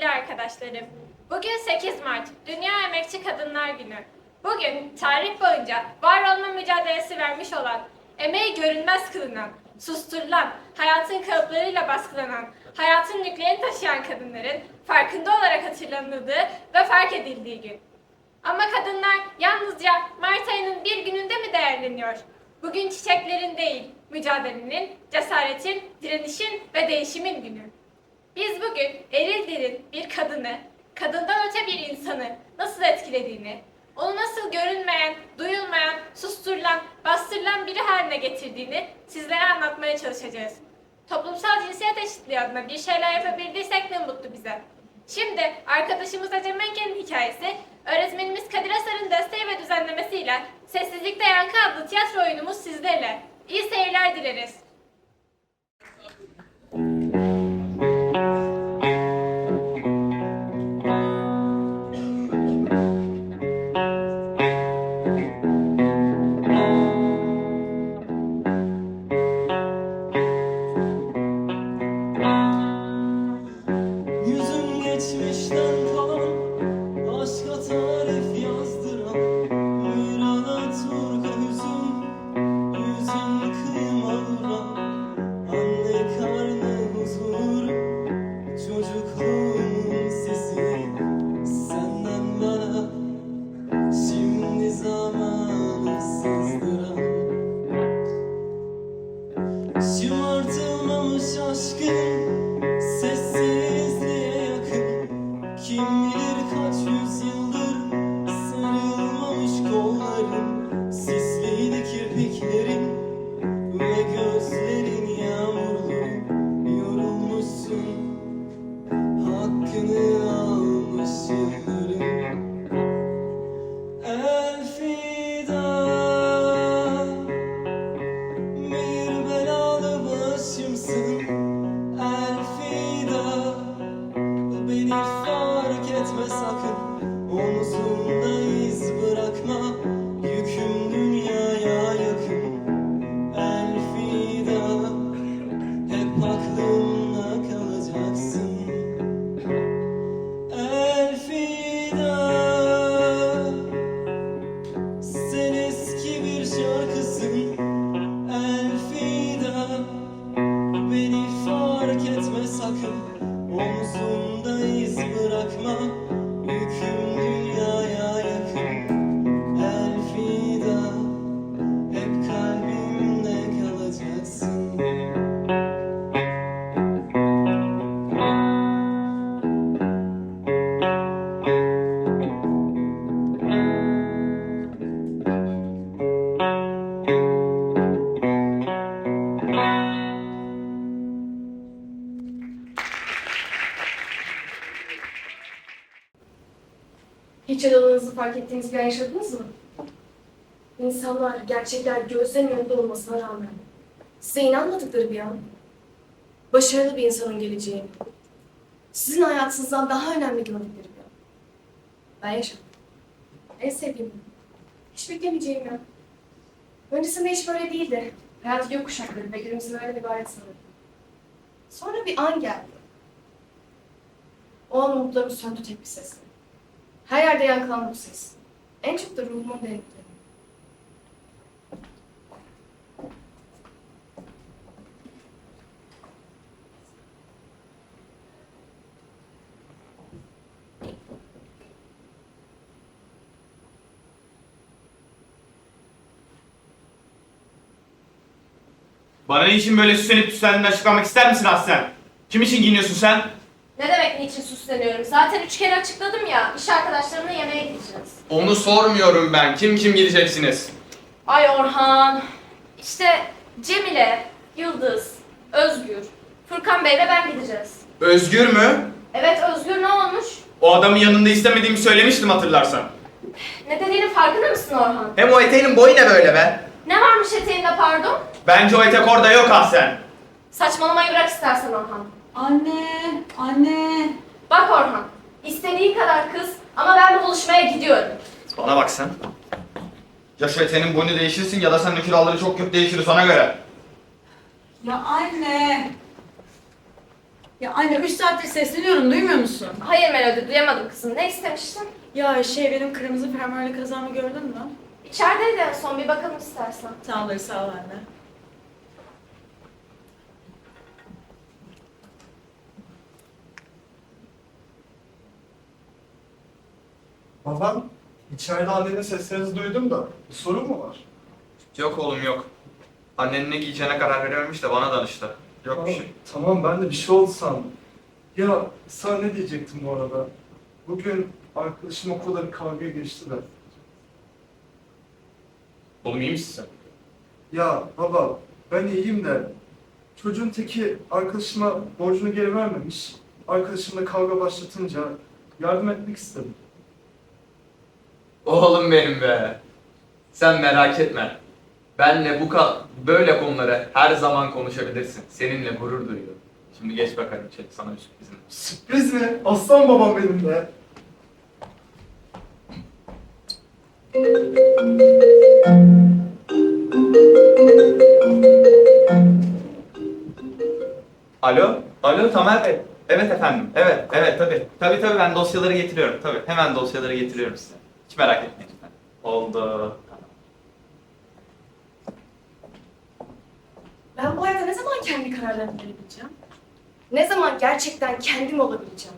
sevgili arkadaşlarım. Bugün 8 Mart, Dünya Emekçi Kadınlar Günü. Bugün tarih boyunca var olma mücadelesi vermiş olan, emeği görünmez kılınan, susturulan, hayatın kalıplarıyla baskılanan, hayatın nükleerini taşıyan kadınların farkında olarak hatırlanıldığı ve fark edildiği gün. Ama kadınlar yalnızca Mart ayının bir gününde mi değerleniyor? Bugün çiçeklerin değil, mücadelenin, cesaretin, direnişin ve değişimin günü. Biz bugün eril dilin bir kadını, kadından öte bir insanı nasıl etkilediğini, onu nasıl görünmeyen, duyulmayan, susturulan, bastırılan biri haline getirdiğini sizlere anlatmaya çalışacağız. Toplumsal cinsiyet eşitliği adına bir şeyler yapabildiysek ne mutlu bize. Şimdi arkadaşımız Ecem Enken'in hikayesi, öğretmenimiz Kadir Asar'ın desteği ve düzenlemesiyle Sessizlikte Yankı adlı tiyatro oyunumuz sizlerle. İyi seyirler dileriz. Fark etme sakın. Omzumda yaralarınızı fark ettiğiniz bir an yaşadınız mı? İnsanlar gerçekler gözlerinin önünde olmasına rağmen size inanmadıkları bir an. Başarılı bir insanın geleceğini, sizin hayatınızdan daha önemli gördükleri bir an. Ben yaşadım. En sevdiğim. Hiç beklemeyeceğim ya. Öncesinde hiç böyle değildi. Hayat gökkuşakları ve gülümsemelerden ibaret sanırdım. Sonra bir an geldi. O an umutlarım söndü tek bir sesle. Her yerde yankılandı bu ses. En çok da ruhumun derinlikleri. Bana niçin böyle süslenip püslendiğini açıklamak ister misin Aslen? Kim için giyiniyorsun sen? Ne demek niçin süsleniyorum? Zaten üç kere açıkladım ya, iş arkadaşlarımla yemeğe gideceğiz. Onu sormuyorum ben. Kim kim gideceksiniz? Ay Orhan. İşte Cemile, Yıldız, Özgür, Furkan Bey ve ben gideceğiz. Özgür mü? Evet Özgür ne olmuş? O adamın yanında istemediğimi söylemiştim hatırlarsan. Ne dediğinin farkında mısın Orhan? Hem o eteğinin boyu ne böyle be? Ne varmış eteğinde pardon? Bence o etek orada yok Aslen. Saçmalamayı bırak istersen Orhan. Anne, anne. Bak Orhan, istediğin kadar kız ama ben bu buluşmaya gidiyorum. Bana bak sen. Ya şu eteğinin boyunu değişirsin ya da senin kiraları çok kötü değişiriz ona göre. Ya anne. Ya anne 3 saattir sesleniyorum duymuyor musun? Hayır Melody duyamadım kızım. Ne istemiştin? Ya şey benim kırmızı fermuarlı kazamı gördün mü? İçerideydi en son bir bakalım istersen. Tamamdır sağ ol anne. Babam, içeride annenin seslerinizi duydum da bir sorun mu var? Yok oğlum yok. Annenin ne giyeceğine karar verememiş de bana danıştı. Yok bir şey. Tamam ben de bir şey oldu sandım. Ya sana ne diyecektim bu arada? Bugün arkadaşım okulda bir kavgaya geçti de. Oğlum iyi misin sen? Ya baba ben iyiyim de çocuğun teki arkadaşıma borcunu geri vermemiş. Arkadaşımla kavga başlatınca yardım etmek istedim. Oğlum benim be. Sen merak etme. Benle bu ka- böyle konuları her zaman konuşabilirsin. Seninle gurur duyuyorum. Şimdi geç bakalım içeri sana bir sürprizim. Sürpriz mi? Aslan babam benim be. Alo? Alo Tamer Bey. Evet efendim. Evet, evet tabii. Tabii tabii ben dosyaları getiriyorum. Tabii hemen dosyaları getiriyorum size. Hiç merak etmeyin. Oldu. Ben bu hayatta ne zaman kendi kararlarımı verebileceğim? Ne zaman gerçekten kendim olabileceğim?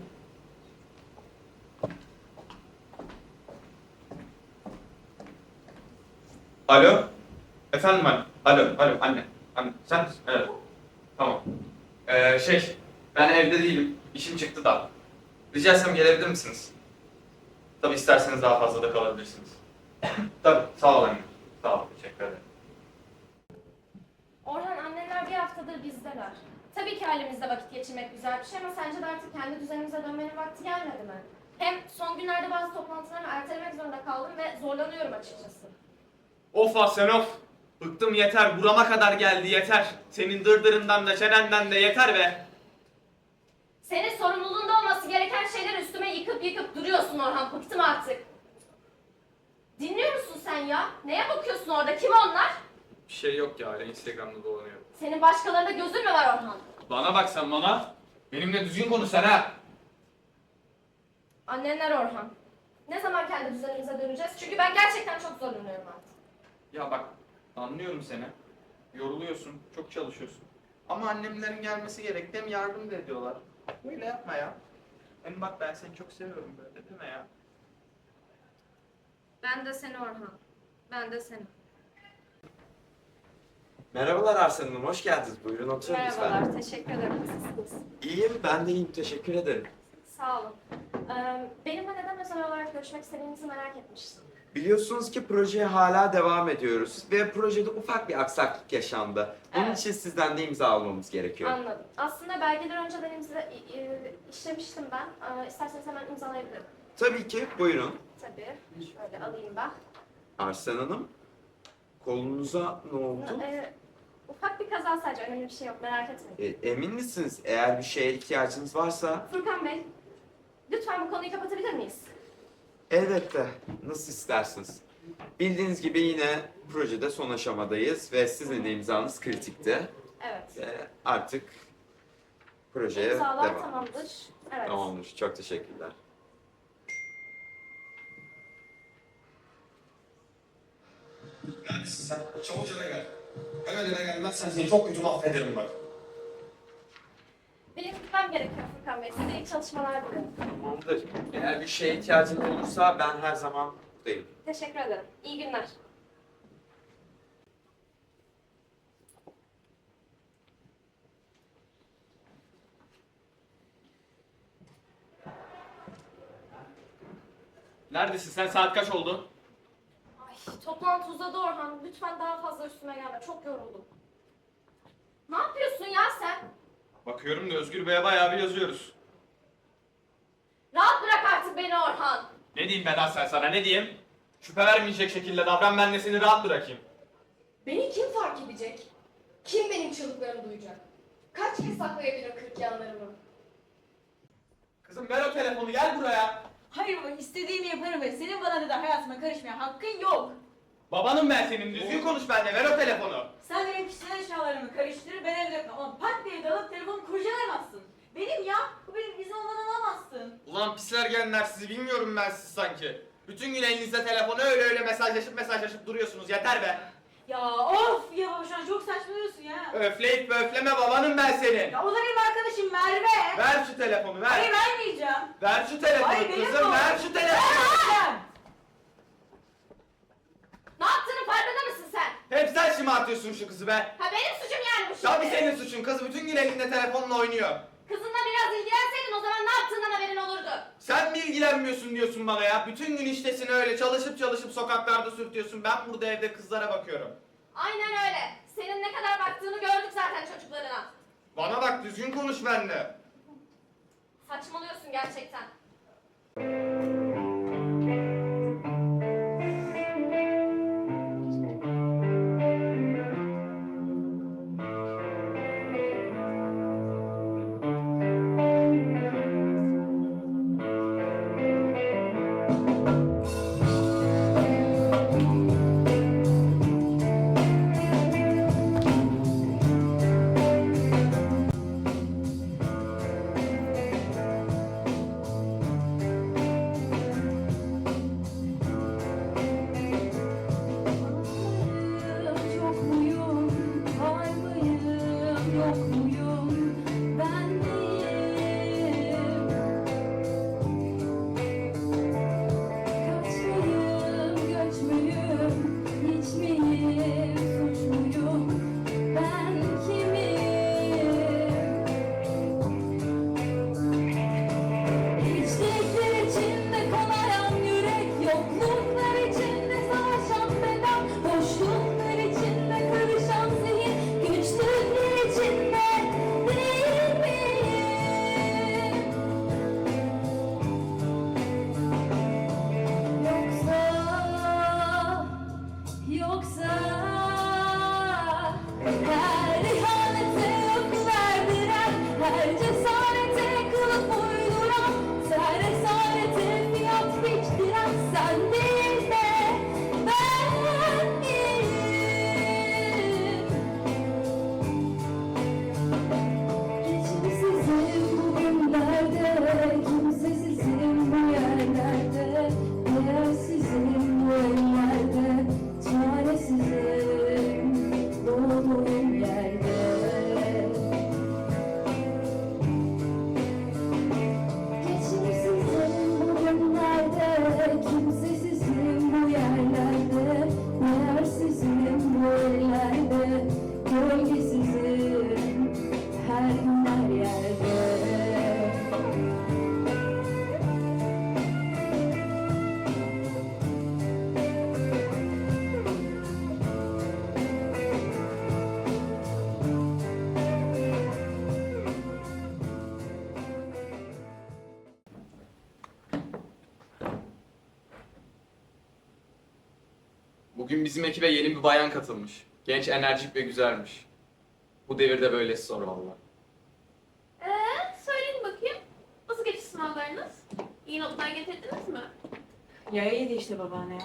Alo? Efendim anne. Alo, alo anne. Anne sen misin? Evet. Tamam. Ee, şey, ben evde değilim. İşim çıktı da. Rica etsem gelebilir misiniz? Tabii isterseniz daha fazla da kalabilirsiniz. Tabii, sağ ol anne. Sağ ol, teşekkür ederim. Orhan annenler bir haftadır bizdeler. Tabii ki ailemizde vakit geçirmek güzel bir şey ama sence de artık kendi düzenimize dönmenin vakti gelmedi mi? Hem son günlerde bazı toplantılarımı ertelemek zorunda kaldım ve zorlanıyorum açıkçası. Of Aslen of. Bıktım yeter. Burama kadar geldi yeter. Senin dırdırından da çenenden de yeter be. Senin sorumluluğunda olması gereken şeyler üstüme yıkıp yıkıp duruyorsun Orhan. Bıktım artık. Dinliyor musun sen ya? Neye bakıyorsun orada? Kim onlar? Bir şey yok ya öyle Instagram'da dolanıyor. Senin başkalarında gözün mü var Orhan? Bana bak sen bana. Benimle düzgün konuş sen ha. Annenler Orhan. Ne zaman kendi düzenimize döneceğiz? Çünkü ben gerçekten çok zorlanıyorum artık. Ya bak anlıyorum seni. Yoruluyorsun, çok çalışıyorsun. Ama annemlerin gelmesi gerek. Hem yardım da ediyorlar. Böyle yapma ya. Hem bak ben seni çok seviyorum böyle deme ya. Ben de seni Orhan. Ben de seni. Merhabalar Arslan Hanım, hoş geldiniz. Buyurun oturun lütfen. Merhabalar, teşekkür ederim. Nasılsınız? İyiyim, ben de iyiyim. Teşekkür ederim. Sağ olun. Ee, benimle neden özel olarak görüşmek istediğinizi merak etmiştim. Biliyorsunuz ki projeye hala devam ediyoruz ve projede ufak bir aksaklık yaşandı. Bunun Evet. için sizden de imza almamız gerekiyor. Anladım. Aslında belgeleri önceden imza, i- i- işlemiştim ben. Ee, isterseniz hemen imzalayabilirim. Tabii ki, buyurun. Tabii. Şöyle alayım ben. Arslan Hanım, kolunuza ne oldu? Ee, ufak bir kaza sadece. Önemli bir şey yok. Merak etmeyin. E, emin misiniz? Eğer bir şeye ihtiyacınız varsa Furkan Bey, lütfen bu konuyu kapatabilir miyiz? Elbette. Nasıl isterseniz. Bildiğiniz gibi yine projede son aşamadayız ve sizin de imzanız kritikti. Evet. Ve artık projeye İmzalar devam. tamamdır. Evet. Tamamdır. Çok teşekkürler. Neredesin sen? Çabucana gel. Hemen gelmezsen seni çok kötü mahvederim bak. Benim gitmem gerekiyor Furkan Bey. Size iyi çalışmalar dilerim. Tamamdır. Eğer bir şeye ihtiyacınız olursa ben her zaman buradayım. Teşekkür ederim. İyi günler. Neredesin sen? Saat kaç oldu? Ay, toplantı uzadı Orhan. Lütfen daha fazla üstüme gelme. Çok yoruldum. Ne yapıyorsun ya sen? Bakıyorum da Özgür Bey'e bayağı bir yazıyoruz. Rahat bırak artık beni Orhan. Ne diyeyim ben Aslen sana ne diyeyim? Şüphe vermeyecek şekilde davran ben de seni rahat bırakayım. Beni kim fark edecek? Kim benim çığlıklarımı duyacak? Kaç kez saklayabilirim kırk yanlarımı? Kızım ver o telefonu gel buraya. Hayır baba istediğimi yaparım ve senin bana neden hayatıma karışmaya hakkın yok. Babanım ben senin düzgün konuş benimle ver o telefonu. Sen benim kişisel eşyalarımı karıştırır ben evde ama pat diye dalıp telefonu kurcalayamazsın. Benim ya. Bu benim izin olmadan alamazsın. Ulan pisler gelenler sizi bilmiyorum ben siz sanki. Bütün gün elinizde telefonu öyle öyle mesajlaşıp mesajlaşıp duruyorsunuz yeter be. Ya of ya baba şu an çok saçmalıyorsun ya. Öfleyip böfleme babanım ben senin. Ya o da benim arkadaşım Merve. Ver şu telefonu Hayır ver. vermeyeceğim. Ver şu telefonu Hayır, benim kızım bu. ver şu telefonu. Vermeyeceğim. Ne yaptığının farkında mısın sen? Hep sen şımartıyorsun şu kızı be. Ha benim suçum yani bu şimdi. Tabii senin suçun kız bütün gün elinde telefonla oynuyor. Kızınla biraz ilgilenseydin o zaman ne yaptığından haberin olurdu. Sen mi ilgilenmiyorsun diyorsun bana ya? Bütün gün iştesin öyle çalışıp çalışıp sokaklarda sürtüyorsun. Ben burada evde kızlara bakıyorum. Aynen öyle. Senin ne kadar baktığını gördük zaten çocuklarına. Bana bak düzgün konuş benimle. Saçmalıyorsun gerçekten. Yoksa Bugün bizim ekibe yeni bir bayan katılmış. Genç, enerjik ve güzelmiş. Bu devirde böylesi zor valla. Ee, söyleyin bakayım. Nasıl geçti sınavlarınız? İyi notlar getirdiniz mi? Ya iyiydi işte babaanne ya.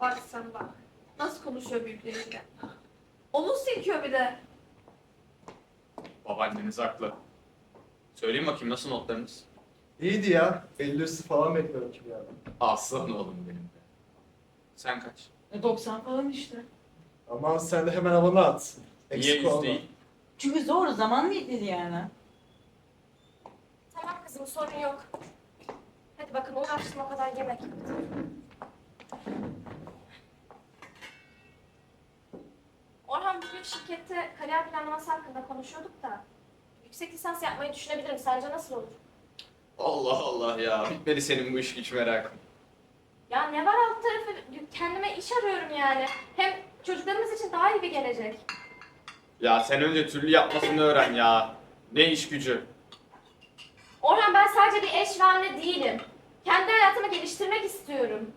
Bak sen bak. Nasıl konuşuyor büyükleriyle. Omuz silkiyor bir de. Babaanneniz haklı. Söyleyin bakayım nasıl notlarınız? İyiydi ya. 50 üstü falan bekliyorum ki yani. Aslan oğlum benim de. Sen kaç? E, 90 falan işte. Aman sen de hemen havana at. Niye Eksik yüz olma. değil? Çünkü zor zaman yetmedi yani? Tamam kızım sorun yok. Hadi bakın uğraştım o kadar yemek. Orhan bugün şirkette kariyer planlaması hakkında konuşuyorduk da yüksek lisans yapmayı düşünebilirim. Sence nasıl olur? Allah Allah ya. Bitmedi senin bu iş güç merakın. Ya ne var alt tarafı? Kendime iş arıyorum yani. Hem çocuklarımız için daha iyi bir gelecek. Ya sen önce türlü yapmasını öğren ya. Ne iş gücü? Orhan ben sadece bir eş ve anne değilim. Kendi hayatımı geliştirmek istiyorum.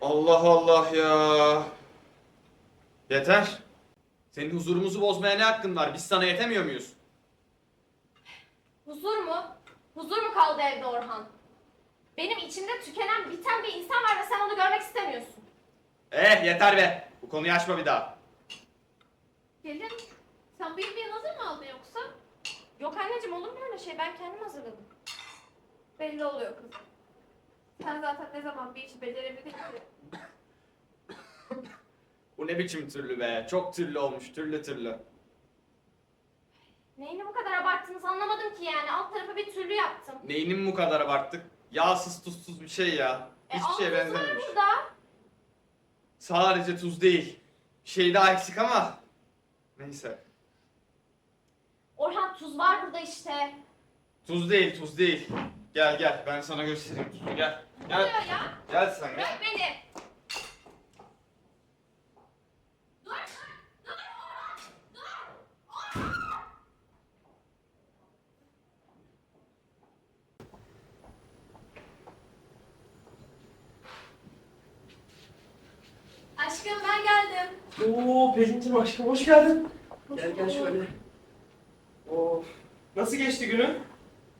Allah Allah ya. Yeter. Senin huzurumuzu bozmaya ne hakkın var? Biz sana yetemiyor muyuz? Huzur mu? Huzur mu kaldı evde Orhan? Benim içimde tükenen, biten bir insan var ve sen onu görmek istemiyorsun. Eh yeter be. Bu konuyu açma bir daha. Gelin. Sen bu yemeği hazır mı aldın yoksa? Yok anneciğim olur mu öyle şey? Ben kendim hazırladım. Belli oluyor kızım. Sen zaten ne zaman bir işi beceremedin ki. Bu ne biçim türlü be? Çok türlü olmuş, türlü türlü. Neyini bu kadar abarttınız anlamadım ki yani. Alt tarafı bir türlü yaptım. Neyini mi bu kadar abarttık? Yağsız tuzsuz bir şey ya. E, Hiçbir şeye tuz var benzememiş. burada. Sadece tuz değil. Bir şey daha eksik ama. Neyse. Orhan tuz var burada işte. Tuz değil, tuz değil. Gel gel, ben sana göstereyim tuzu. Gel. Ne Gel. oluyor ya? Gel sen gel. Bırak beni. Aşkım ben geldim. Oo Pelin'cim aşkım hoş geldin. Gel gel şöyle. Oo. Nasıl geçti günün?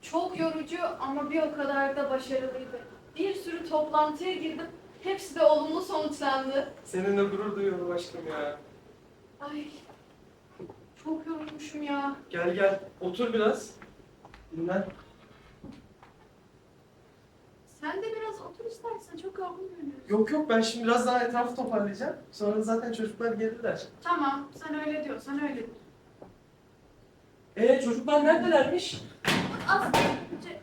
Çok yorucu ama bir o kadar da başarılıydı. Bir sürü toplantıya girdim. Hepsi de olumlu sonuçlandı. Seninle gurur duyuyorum aşkım ya. Ay çok yorulmuşum ya. Gel gel otur biraz. Dinlen. Sen de biraz otur istersen çok yorgun görünüyorsun. Yok yok ben şimdi biraz daha etrafı toparlayacağım. Sonra zaten çocuklar gelirler. Tamam sen öyle diyorsan öyledir. Ee çocuklar neredelermiş? Az önce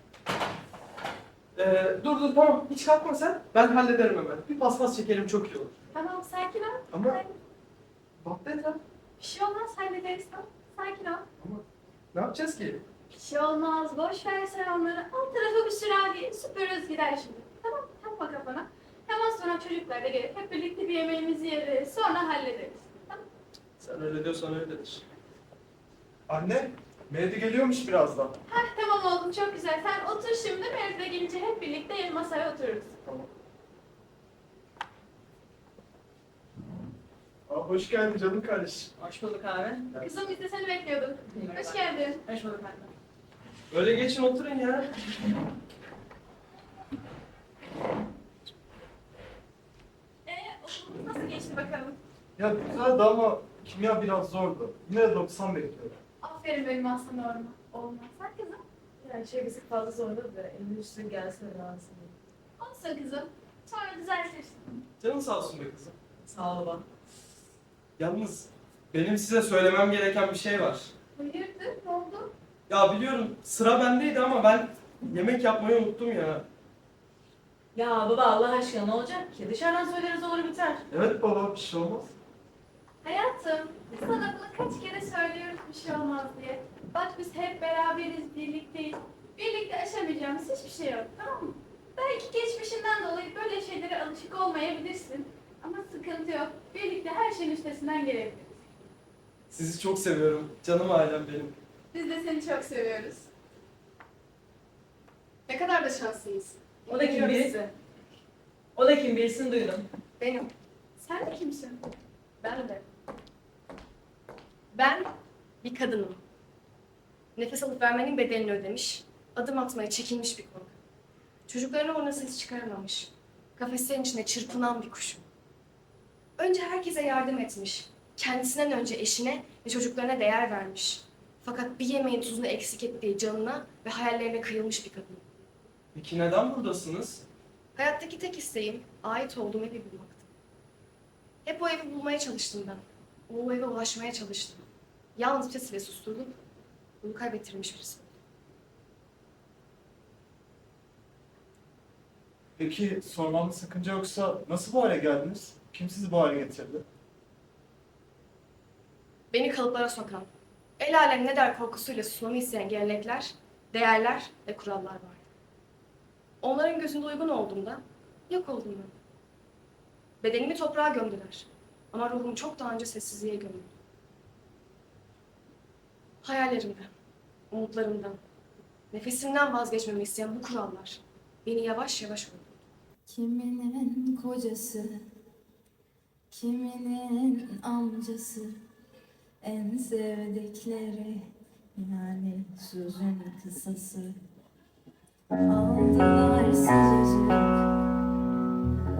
Ee, dur dur tamam hiç kalkma sen. Ben hallederim hemen. Bir paspas çekelim çok iyi olur. Tamam sakin ol. Ama baktı etraf. Bir şey olmaz hallederiz tamam. Sakin ol. Ne yapacağız ki? Bir şey olmaz. Boş ver sen onları. Alt tarafı bir sürahi. Süpürürüz gider şimdi. Tamam takma kafana. Hemen sonra çocuklar da gelir. Hep birlikte bir yemeğimizi yeriz. Sonra hallederiz. Sen öyle diyorsan öyledir. Anne, Mehdi geliyormuş birazdan. Heh, tamam oğlum çok güzel. Sen otur şimdi. Mevzuda gelince hep birlikte el masaya otururuz. Aa, hoş geldin canım kardeşim. Hoş bulduk abi. Kızım biz de seni bekliyorduk. Hoş geldin. Hoş bulduk anne. Öyle geçin oturun ya. Ee, okulumuz nasıl geçti bakalım? Ya güzeldi ama kimya biraz zordu. Yine de 90 bekliyorum. Aferin benim aslında orma. Olmaz. Sen kızım. Yani şey bizi fazla zorladı da elimin üstüne gelsene lazım. Olsun kızım. Sonra düzeltirsin. Canın sağ olsun be kızım. Sağ ol baba. Yalnız benim size söylemem gereken bir şey var. Hayırdır? Ne oldu? Ya biliyorum sıra bendeydi ama ben yemek yapmayı unuttum ya. Ya baba Allah aşkına ne olacak ki? Dışarıdan söyleriz olur biter. Evet baba, bir şey olmaz. Hayatım, biz sana bunu kaç kere söylüyoruz bir şey olmaz diye. Bak biz hep beraberiz, birlikteyiz. Birlikte aşamayacağımız hiçbir şey yok, tamam mı? Belki geçmişinden dolayı böyle şeylere alışık olmayabilirsin. Ama sıkıntı yok. Birlikte her şeyin üstesinden gelebiliriz. Sizi çok seviyorum. Canım ailem benim. Biz de seni çok seviyoruz. Ne kadar da şanslıyız. O da kim Biliyorum biri? sizi. O da kim birisini duydum. Benim. Sen de kimsin? Ben de. Ben bir kadınım. Nefes alıp vermenin bedelini ödemiş, adım atmaya çekinmiş bir konu. Çocuklarına ona ses çıkaramamış. Kafeslerin içinde çırpınan bir kuşum. Önce herkese yardım etmiş. Kendisinden önce eşine ve çocuklarına değer vermiş. Fakat bir yemeğin tuzunu eksik ettiği canına ve hayallerine kıyılmış bir kadın. Peki neden buradasınız? Hayattaki tek isteğim ait olduğum evi bulmaktı. Hep o evi bulmaya çalıştım ben. O eve ulaşmaya çalıştım. Yalnız sesiyle susturdum. Bunu kaybettirmiş birisi. Peki sormamda sakınca yoksa nasıl bu hale geldiniz? Kim sizi bu hale getirdi? Beni kalıplara sokan, el alem ne der korkusuyla susmamı isteyen gelenekler, değerler ve kurallar vardı. Onların gözünde uygun olduğumda yok oldum ben. Bedenimi toprağa gömdüler. Ama ruhum çok daha önce sessizliğe gömüldü. Hayallerimden, umutlarımdan, nefesimden vazgeçmemi isteyen bu kurallar beni yavaş yavaş öldürdü. Kiminin kocası, kiminin amcası, en sevdikleri yani sözün kısası. Aldılar sıcacık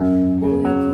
uykularından,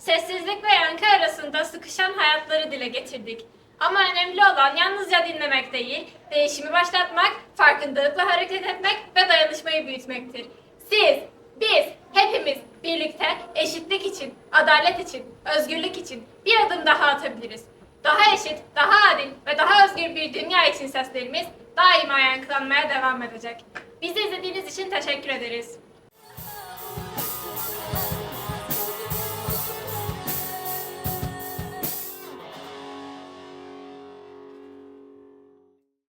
sessizlik ve yankı arasında sıkışan hayatları dile getirdik. Ama önemli olan yalnızca dinlemek değil, değişimi başlatmak, farkındalıkla hareket etmek ve dayanışmayı büyütmektir. Siz, biz, hepimiz birlikte eşitlik için, adalet için, özgürlük için bir adım daha atabiliriz. Daha eşit, daha adil ve daha özgür bir dünya için seslerimiz daima yankılanmaya devam edecek. Bizi izlediğiniz için teşekkür ederiz.